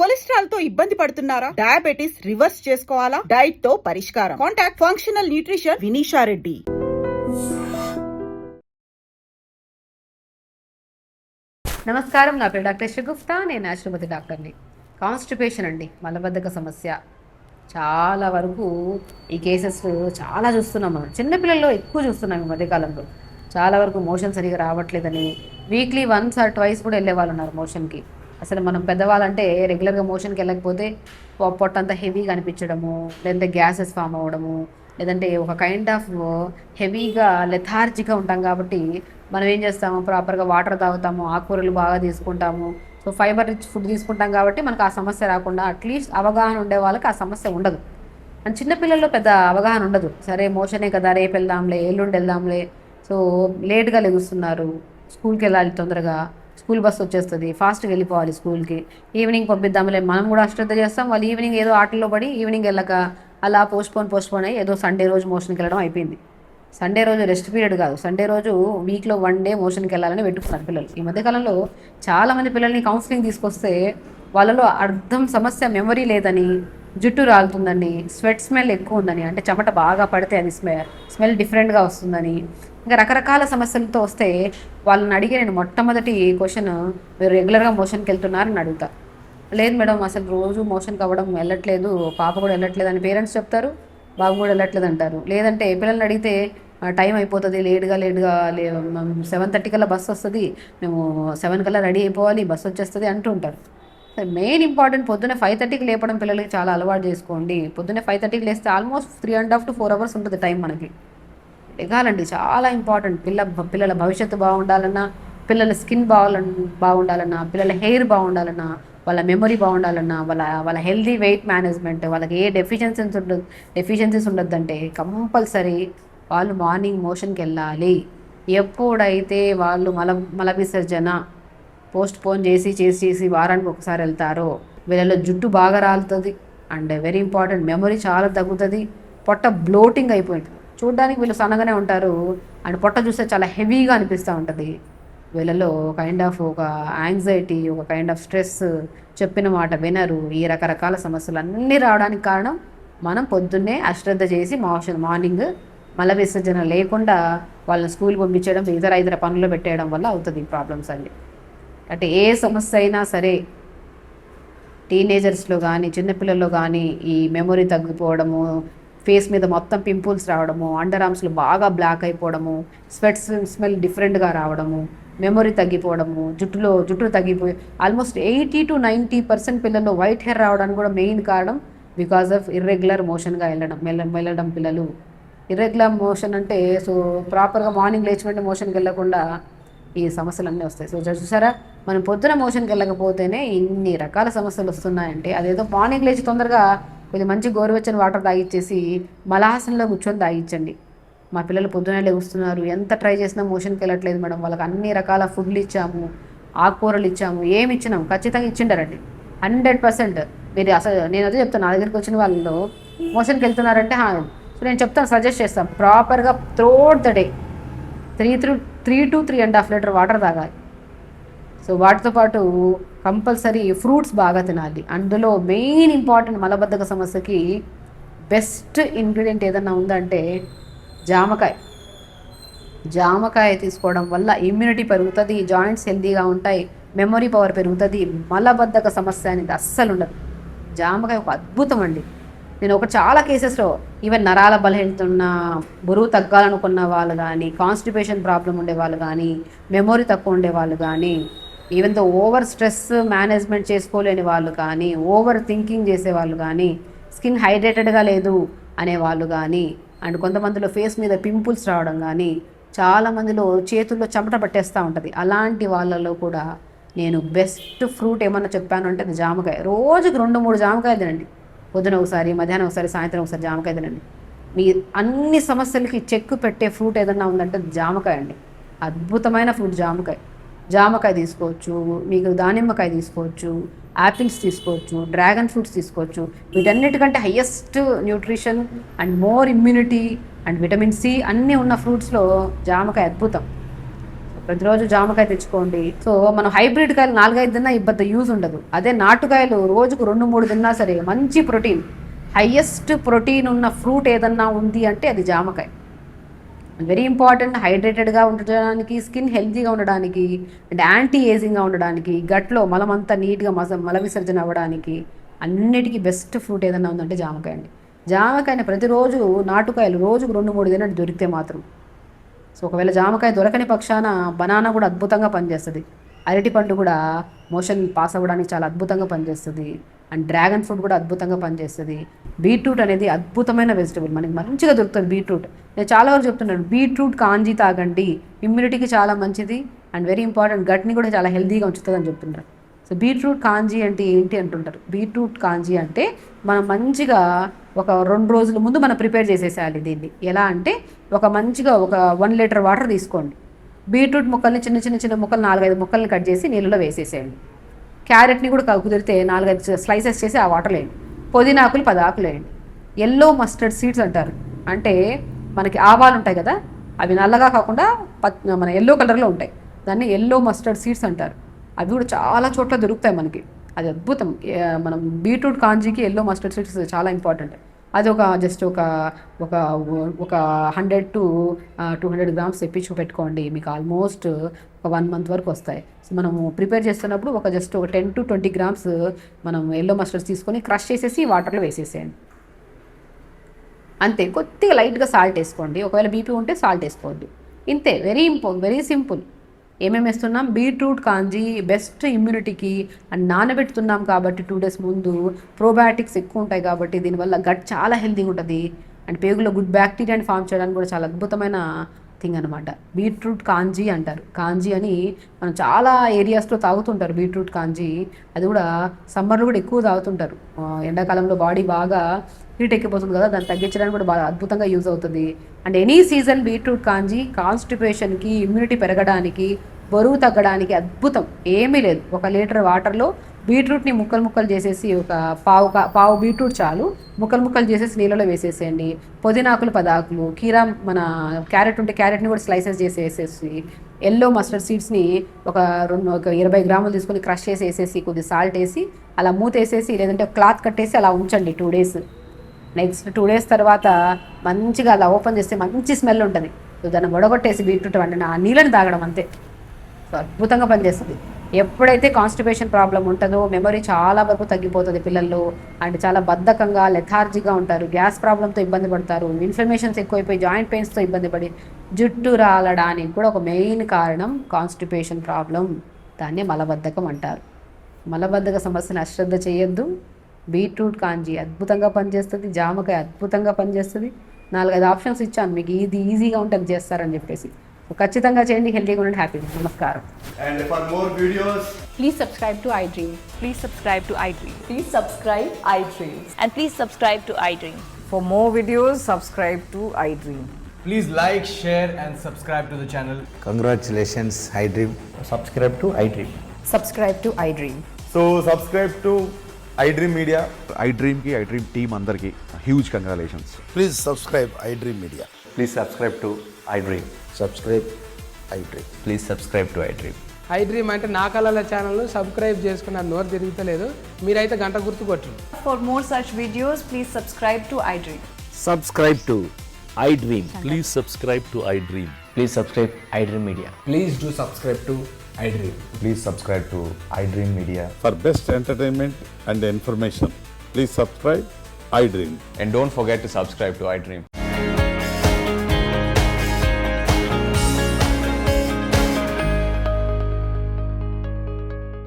కొలెస్ట్రాల్తో ఇబ్బంది పడుతున్నారా? Diabetes reverse చేసుకోవాలా? డైట్తో పరిష్కారం. Contact functional nutrition Vinisha Reddy. నమస్కారం నా పేరు డాక్టర్ యశగుప్తా నేను న్యాచురోపతి డాక్టర్ని. కాన్స్టిపేషన్ అండి. మలబద్ధక సమస్య. చాలా వరకు ఈ కేసెస్ చాలా చూస్తున్నాం మనం. చిన్నపిల్లల్లో ఎక్కువ చూస్తున్నాం ఈ మధ్యకాలంలో. చాలా వరకు మోషన్ సరిగా రావట్లేదని. వీక్లీ వన్స్ ఆర్ ట్వైస్ కూడా వెళ్ళే వాళ్ళు ఉన్నారు మోషన్కి. అసలు మనం పెద్దవాళ్ళంటే రెగ్యులర్గా మోషన్కి వెళ్ళకపోతే పొ- పొట్టంతా హెవీగా అనిపించడము లేదంటే గ్యాసెస్ ఫామ్ అవ్వడము లేదంటే ఒక కైండ్ ఆఫ్ హెవీగా లెథార్జిగా ఉంటాం కాబట్టి మనం ఏం చేస్తాము? ప్రాపర్గా వాటర్ తాగుతాము ఆకుకూరలు బాగా తీసుకుంటాము. సో ఫైబర్ రిచ్ ఫుడ్ తీసుకుంటాం కాబట్టి మనకు ఆ సమస్య రాకుండా అట్లీస్ట్ అవగాహన ఉండే వాళ్ళకి ఆ సమస్య ఉండదు. అండ్ చిన్నపిల్లల్లో పెద్ద అవగాహన ఉండదు. సరే మోషనే కదా రేపు వెళ్దాంలే ఎల్లుండి వెళ్దాంలే. సో లేట్గా లెగుస్తున్నారు స్కూల్కి వెళ్ళాలి తొందరగా. స్కూల్ బస్సు వచ్చేస్తుంది ఫాస్ట్గా వెళ్ళిపోవాలి స్కూల్కి. ఈవినింగ్ పంపిద్దాంలే మనం కూడా అశ్రద్ధ చేస్తాం. వాళ్ళు ఈవినింగ్ ఏదో ఆటల్లో పడి ఈవినింగ్ వెళ్ళక అలా పోస్ట్పోన్ పోస్ట్పోన్ అయ్యి ఏదో సండే రోజు మోషన్కి వెళ్ళడం అయిపోయింది. సండే రోజు రెస్ట్ పీరియడ్ కాదు. సండే రోజు వీక్లో వన్ డే మోషన్కి వెళ్ళాలని పెట్టుకున్నారు పిల్లలు. ఈ మధ్యకాలంలో చాలామంది పిల్లల్ని కౌన్సిలింగ్ తీసుకొస్తే వాళ్ళలో అర్థం సమస్య మెమరీ లేదని జుట్టు రాలుతుందని స్వెట్ స్మెల్ ఎక్కువ ఉందని అంటే చెమట బాగా పడితే అది స్మెల్ స్మెల్ డిఫరెంట్గా వస్తుందని ఇంకా రకరకాల సమస్యలతో వస్తే వాళ్ళని అడిగి నేను మొట్టమొదటి క్వశ్చన్ మీరు రెగ్యులర్గా మోషన్కి వెళ్తున్నారని అడుగుతా. లేదు మేడం అసలు రోజు మోషన్కి అవ్వడం వెళ్ళట్లేదు పాప కూడా వెళ్ళట్లేదు అని పేరెంట్స్ చెప్తారు బాబు కూడా వెళ్ళట్లేదు అంటారు. లేదంటే పిల్లల్ని అడిగితే టైం అయిపోతుంది లేట్గా లేట్గా లే సెవెన్ థర్టీ కల్లా బస్సు వస్తుంది మేము సెవెన్ కల్లా రెడీ అయిపోవాలి బస్సు వచ్చేస్తుంది అంటూ ఉంటారు. మెయిన్ ఇంపార్టెంట్ పొద్దున్నే ఫైవ్ థర్టీకి లేపడం పిల్లలకి చాలా అలవాటు చేసుకోండి. పొద్దున్నే ఫైవ్ థర్టీకి లేస్తే almost three and half to four hours ఉంటుంది టైం మనకి. ఎగాలండి. చాలా ఇంపార్టెంట్. పిల్ల పిల్లల భవిష్యత్తు బాగుండాలన్నా పిల్లల స్కిన్ బాగాలన్ బాగుండాలన్నా పిల్లల హెయిర్ బాగుండాలన్నా వాళ్ళ మెమరీ బాగుండాలన్నా వాళ్ళ వాళ్ళ హెల్దీ వెయిట్ మేనేజ్మెంట్ వాళ్ళకి ఏ డెఫిషియన్సీస్ ఉండదు డెఫిషియన్సీస్ ఉండొద్దంటే కంపల్సరీ వాళ్ళు మార్నింగ్ మోషన్కి వెళ్ళాలి ఎప్పుడైతే వాళ్ళు మల మల విసర్జన పోస్ట్ పోన్ చేసి చేసి చేసి వారానికి ఒకసారి వెళ్తారో వీళ్ళలో జుట్టు బాగా రాలుతుంది. అండ్ వెరీ ఇంపార్టెంట్ మెమరీ చాలా తగ్గుతుంది. పొట్ట బ్లోటింగ్ అయిపోయింది. చూడడానికి వీళ్ళు సన్నగానే ఉంటారు. అండ్ పొట్ట చూస్తే చాలా హెవీగా అనిపిస్తూ ఉంటుంది. వీళ్ళలో కైండ్ ఆఫ్ ఒక యాంగ్జైటీ ఒక కైండ్ ఆఫ్ స్ట్రెస్ చెప్పిన మాట వినరు. ఈ రకరకాల సమస్యలు అన్నీ రావడానికి కారణం మనం పొద్దున్నే అశ్రద్ధ చేసి మోషన్ మార్నింగ్ మల విసర్జన లేకుండా వాళ్ళని స్కూల్ పంపించడం ఇతర ఇతర పనులు పెట్టేయడం వల్ల అవుతుంది ఈ ప్రాబ్లమ్స్ అన్నీ. అంటే ఏ సమస్య అయినా సరే టీనేజర్స్లో కానీ చిన్నపిల్లల్లో కానీ ఈ మెమొరీ తగ్గిపోవడము ఫేస్ మీద మొత్తం పింపుల్స్ రావడము అండర్ ఆర్మ్స్లు బాగా బ్లాక్ అయిపోవడము స్వెట్స్ స్మెల్ డిఫరెంట్గా రావడము మెమొరీ తగ్గిపోవడము జుట్టులో జుట్టు తగ్గిపోయి almost eighty to ninety percent పిల్లల్లో వైట్ హెయిర్ రావడానికి కూడా మెయిన్ కారణం బికాస్ ఆఫ్ ఇర్రెగ్యులర్ మోషన్గా వెళ్ళడం వెళ్ళ వెళ్ళడం పిల్లలు. ఇర్రెగ్యులర్ మోషన్ అంటే సో ప్రాపర్గా మార్నింగ్ లేచి వెంటనే మోషన్కి వెళ్ళకుండా ఈ సమస్యలన్నీ వస్తాయి. సో చూసారా? మనం పొద్దున మోషన్కి వెళ్ళకపోతేనే ఇన్ని రకాల సమస్యలు వస్తున్నాయంటే అదేదో మార్నింగ్ లేచి తొందరగా కొంచెం మంచి గోరువెచ్చని వాటర్ తాగిచ్చేసి మలాసనంలో కూర్చొని తాగించండి మా పిల్లలు పొద్దునే లేస్తున్నారు ఎంత ట్రై చేసినా మోషన్కి వెళ్ళట్లేదు మేడం. వాళ్ళకి అన్ని రకాల ఫుడ్లు ఇచ్చాము ఆకుకూరలు ఇచ్చాము ఏమి ఇచ్చినాము ఖచ్చితంగా ఇచ్చిండారండి. Hundred percent. మీరు అసలు నేను అదే చెప్తాను నా దగ్గరికి వచ్చిన వాళ్ళు మోషన్కి వెళ్తున్నారంటే సో నేను చెప్తాను సజెస్ట్ చేస్తాను ప్రాపర్గా throughout the day. Three three three to three and half litre water తాగాలి. సో వాటితో పాటు కంపల్సరీ ఫ్రూట్స్ బాగా తినాలి. అందులో మెయిన్ ఇంపార్టెంట్ మలబద్ధక సమస్యకి బెస్ట్ ఇంగ్రీడియంట్ ఏదన్నా ఉందంటే జామకాయ. జామకాయ తీసుకోవడం వల్ల ఇమ్యూనిటీ పెరుగుతుంది జాయింట్స్ హెల్తీగా ఉంటాయి మెమొరీ పవర్ పెరుగుతుంది మలబద్ధక సమస్య అనేది అస్సలు ఉండదు. జామకాయ ఒక అద్భుతం అండి. నేను ఒక చాలా కేసెస్లో ఈవెన్ నరాల బలహీనత ఉన్న బరువు తగ్గాలనుకున్న వాళ్ళు కానీ కాన్స్టిపేషన్ ప్రాబ్లం ఉండే వాళ్ళు కానీ మెమొరీ తక్కువ ఉండే వాళ్ళు కానీ ఈవెన్తో ఓవర్ స్ట్రెస్ మేనేజ్మెంట్ చేసుకోలేని వాళ్ళు కానీ ఓవర్ థింకింగ్ చేసే వాళ్ళు కానీ స్కిన్ హైడ్రేటెడ్గా లేదు అనే వాళ్ళు కానీ అండ్ కొంతమందిలో ఫేస్ మీద పింపుల్స్ రావడం కానీ చాలామందిలో చేతుల్లో చెమట పట్టేస్తూ ఉంటుంది. అలాంటి వాళ్ళలో కూడా నేను బెస్ట్ ఫ్రూట్ ఏమన్నా చెప్పాను అంటే అది జామకాయ. రోజుకి రెండు మూడు జామకాయలు తినండి. పొద్దున ఒకసారి మధ్యాహ్నం ఒకసారి సాయంత్రం ఒకసారి జామకాయ తినండి. మీ అన్ని సమస్యలకి చెక్కు పెట్టే ఫ్రూట్ ఏదన్నా ఉందంటే అది జామకాయ అండి. అద్భుతమైన ఫ్రూట్ జామకాయ. జామకాయ తీసుకోవచ్చు మీకు దానిమ్మకాయ తీసుకోవచ్చు యాపిల్స్ తీసుకోవచ్చు డ్రాగన్ ఫ్రూట్స్ తీసుకోవచ్చు. వీటన్నిటికంటే highest nutrition and more immunity and vitamin C అన్నీ ఉన్న ఫ్రూట్స్లో జామకాయ అద్భుతం. ప్రతిరోజు జామకాయ తెచ్చుకోండి. సో మనం హైబ్రిడ్ కాయలు నాలుగైదు తిన్నా ఇబ్బంది యూజ్ ఉండదు. అదే నాటుకాయలు రోజుకు రెండు మూడు తిన్నా సరే మంచి ప్రోటీన్ హయ్యెస్ట్ ప్రోటీన్ ఉన్న ఫ్రూట్ ఏదన్నా ఉంది అంటే అది జామకాయ. వెరీ ఇంపార్టెంట్ హైడ్రేటెడ్గా ఉండడానికి స్కిన్ హెల్తీగా ఉండడానికి అండ్ యాంటీ ఏజింగ్గా ఉండడానికి గట్లో మలమంతా నీట్గా మస మల విసర్జన అవ్వడానికి అన్నిటికీ బెస్ట్ ఫ్రూట్ ఏదైనా ఉందంటే జామకాయ అండి. జామకాయని ప్రతిరోజు నాటుకాయలు రోజుకు రెండు మూడు తినట్టు దొరికితే మాత్రం. సో ఒకవేళ జామకాయ దొరకని పక్షాన బనానా కూడా అద్భుతంగా పనిచేస్తుంది. అరటి పండు కూడా మోషన్ పాస్ అవ్వడానికి చాలా అద్భుతంగా పనిచేస్తుంది. అండ్ డ్రాగన్ ఫ్రూట్ కూడా అద్భుతంగా పనిచేస్తుంది. బీట్రూట్ అనేది అద్భుతమైన వెజిటబుల్. మనకి మంచిగా దొరుకుతుంది బీట్రూట్. నేను చాలా వరకు చెప్తున్నాను బీట్రూట్ కాంజీ తాగండి. ఇమ్యూనిటీకి చాలా మంచిది. అండ్ వెరీ ఇంపార్టెంట్ గట్ని కూడా చాలా హెల్తీగా ఉంచుతుంది అని చెప్తున్నారు. సో బీట్రూట్ కాంజీ అంటే ఏంటి అంటుంటారు? బీట్రూట్ కాంజీ అంటే మనం మంచిగా ఒక రెండు రోజుల ముందు మనం ప్రిపేర్ చేసేసేయాలి దీన్ని. ఎలా అంటే ఒక మంచిగా ఒక వన్ లీటర్ వాటర్ తీసుకోండి. బీట్రూట్ ముక్కల్ని చిన్న చిన్న చిన్న ముక్కలు నాలుగైదు ముక్కల్ని కట్ చేసి నీళ్ళలో వేసేసేయండి. క్యారెట్ని కూడా కుదిరితే నాలుగైదు స్లైసెస్ చేసి ఆ వాటర్ వేయండి పుదీనా ఆకులు పది ఆకులు వేయండి ఎల్లో మస్టర్డ్ సీడ్స్ అంటారు. అంటే మనకి ఆవాలు ఉంటాయి కదా అవి నల్లగా కాకుండా పత్ మన ఎల్లో కలర్లో ఉంటాయి. దాన్ని ఎల్లో మస్టర్డ్ సీడ్స్ అంటారు. అవి కూడా చాలా చోట్ల దొరుకుతాయి మనకి. అది అద్భుతం. మనం బీట్రూట్ కాంజీకి ఎల్లో మస్టర్డ్ సీడ్స్ చాలా ఇంపార్టెంట్. అది ఒక జస్ట్ ఒక ఒక ఒక hundred to two hundred grams తెప్పించి పెట్టుకోండి. మీకు ఆల్మోస్ట్ ఒక వన్ మంత్ వరకు వస్తాయి. సో మనము ప్రిపేర్ చేస్తున్నప్పుడు ఒక జస్ట్ ఒక టెన్ టు ట్వంటీ గ్రామ్స్ మనం ఎల్లో మస్టర్డ్స్ తీసుకొని క్రష్ చేసేసి వాటర్లో వేసేసేయండి. అంతే. కొద్దిగా లైట్గా సాల్ట్ వేసుకోండి. ఒకవేళ బీపీ ఉంటే సాల్ట్ వేసుకోవద్దు. ఇంతే. వెరీ ఇంపో వెరీ సింపుల్ ఏమేమి వేస్తున్నాం? బీట్రూట్ కాంజీ బెస్ట్ ఇమ్యూనిటీకి అండ్ నానబెడుతున్నాం కాబట్టి టూ డేస్ ముందు. ప్రోబయాటిక్స్ ఎక్కువ ఉంటాయి కాబట్టి దీనివల్ల గట్ చాలా హెల్తీగా ఉంటుంది. అండ్ పేగులో గుడ్ బ్యాక్టీరియాని ఫామ్ చేయడానికి కూడా చాలా అద్భుతమైన థింగ్ అనమాట బీట్రూట్ కాంజీ అంటారు. కాంజీ అని మనం చాలా ఏరియాస్లో తాగుతుంటారు బీట్రూట్ కాంజీ. అది కూడా సమ్మర్లో కూడా ఎక్కువ తాగుతుంటారు. ఎండాకాలంలో బాడీ బాగా హీట్ ఎక్కిపోతుంది కదా దాన్ని తగ్గించడానికి కూడా బాగా అద్భుతంగా యూజ్ అవుతుంది. And any season beetroot kanji కాన్స్టిపేషన్కి immunity పెరగడానికి బరువు తగ్గడానికి అద్భుతం. ఏమీ లేదు. ఒక లీటర్ వాటర్లో బీట్రూట్ని ముక్కలు ముక్కలు చేసేసి ఒక పావు కా- పావు బీట్రూట్ చాలు. ముక్కలు ముక్కలు చేసేసి నీళ్ళలో వేసేసేయండి. పుదీనాకులు పదాకులు కీరా మన క్యారెట్ ఉంటే క్యారెట్ని కూడా స్లైసెస్ చేసి వేసేసి ఎల్లో మస్టర్డ్ సీడ్స్ని ఒక రెండు ఒక ఇరవై గ్రాములు తీసుకొని క్రష్ చేసి వేసేసి కొద్ది సాల్ట్ వేసి అలా మూత వేసేసి లేదంటే క్లాత్ కట్టేసి అలా ఉంచండి two days. Next two days తర్వాత మంచిగా అలా ఓపెన్ చేస్తే మంచి స్మెల్ ఉంటుంది. దాన్ని వడగొట్టేసి బీట్రూట్ వండిన ఆ నీళ్ళని తాగడం అంతే. అద్భుతంగా పనిచేస్తుంది. ఎప్పుడైతే కాన్స్టిపేషన్ ప్రాబ్లం ఉంటుందో మెమరీ చాలా వరకు తగ్గిపోతుంది పిల్లల్లో. అండ్ చాలా బద్ధకంగా లెథార్జీగా ఉంటారు. గ్యాస్ ప్రాబ్లంతో ఇబ్బంది పడతారు. ఇన్ఫ్లమేషన్స్ ఎక్కువైపోయి జాయింట్ పెయిన్స్తో ఇబ్బంది పడి జుట్టు రాలడానికి కూడా ఒక మెయిన్ కారణం కాన్స్టిపేషన్ ప్రాబ్లం దాన్ని మలబద్ధకం అంటారు. మలబద్ధక సమస్యను అశ్రద్ధ చేయొద్దు. బీట్రూట్ కాంజీ అద్భుతంగా పనిచేస్తుంది. జామకాయ అద్భుతంగా పనిచేస్తుంది. నాలుగైదు ఆప్షన్స్ ఇచ్చాను. మీకు ఇది ఈజీగా ఉంటుంది చేస్తారని చెప్పేసి. ఖచ్చితంగా చేయండి హెల్తీగా ఉండండి హ్యాపీగా నమస్కారం And for more videos, Please subscribe to iDream. Please subscribe to iDream. Please subscribe iDream. And please subscribe to iDream. For more videos, subscribe to iDream. Please like, share, and subscribe to the channel. Congratulations, iDream. subscribe to iDream. Subscribe to iDream. so subscribe to iDream Media. I డ్రీమ్కి I dream team అందరికీ huge congratulations Please subscribe iDream Media. Please subscribe to iDream. Subscribe dream please subscribe to iDream ఐడ్రీ dream అంటే నా కళల ఛానల్ను subscribe చేసుకున్న నోరు తిరుగుతలేదు. మీరైతే గంట గుర్తు కొట్టు for more such videos please subscribe to iDream subscribe to iDream please subscribe to iDream please subscribe iDream Media please do subscribe to iDream please subscribe to iDream Media for best entertainment and information please subscribe dream and don't forget to subscribe to iDream